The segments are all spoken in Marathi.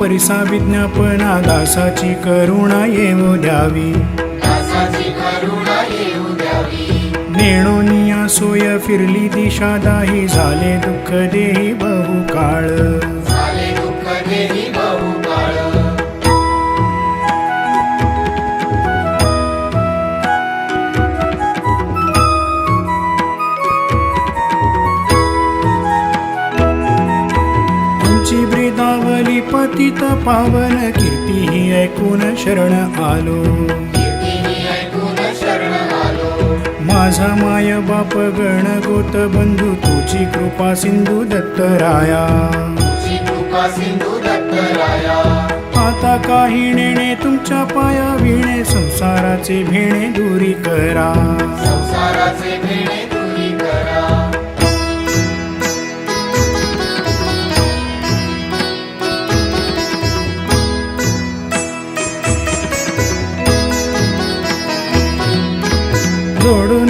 वरिसा विज्ञापना दासाची करुणा येऊ द्यावी दासाची करुणा येऊ द्यावी. नेणोनिया सोय फिरली दिशा दाही झाले दुःख देही बहुकाळ. तुमची ब्रिदावली पतित पावन कीर्ती ही ऐकून शरण आलो. माझा माय बाप गण गोत बंधू तुझी कृपा सिंधू दत्तराया राया. आता काही नेणे तुमच्या पाया विणे संसाराचे भेणे दूरी करा. संसाराचे जोडून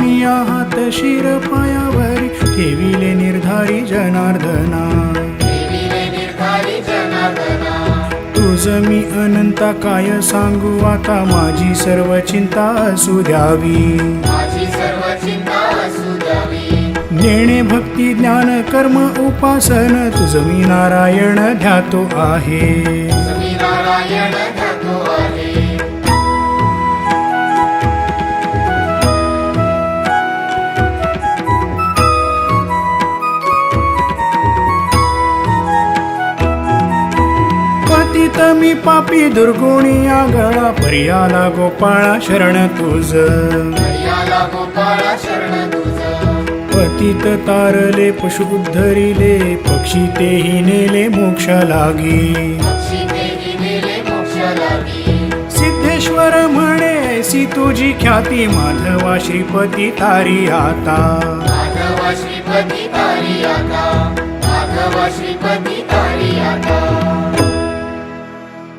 हात शिर पायावरी ठेविले निर्धारी जनार्दना. देवीने निर्धारी जनार्दना. तुझ मी अनंता काय सांगू आता? माझी सर्व चिंता असू द्यावी. माझी सर्व चिंता असू द्यावी. नेणे भक्ती ज्ञान कर्म उपासन तुझ मी नारायण ध्यातो आहे. पतित मी पापी दुर्गुणी आगळा. पर्याला गोपाळा शरण तुझ. पतित तारले पशु पक्षी तेही नेले मोक्ष लागी. सिद्धेश्वर म्हणे ऐसी तुझी ख्याती माधवा श्रीपती तारी आता.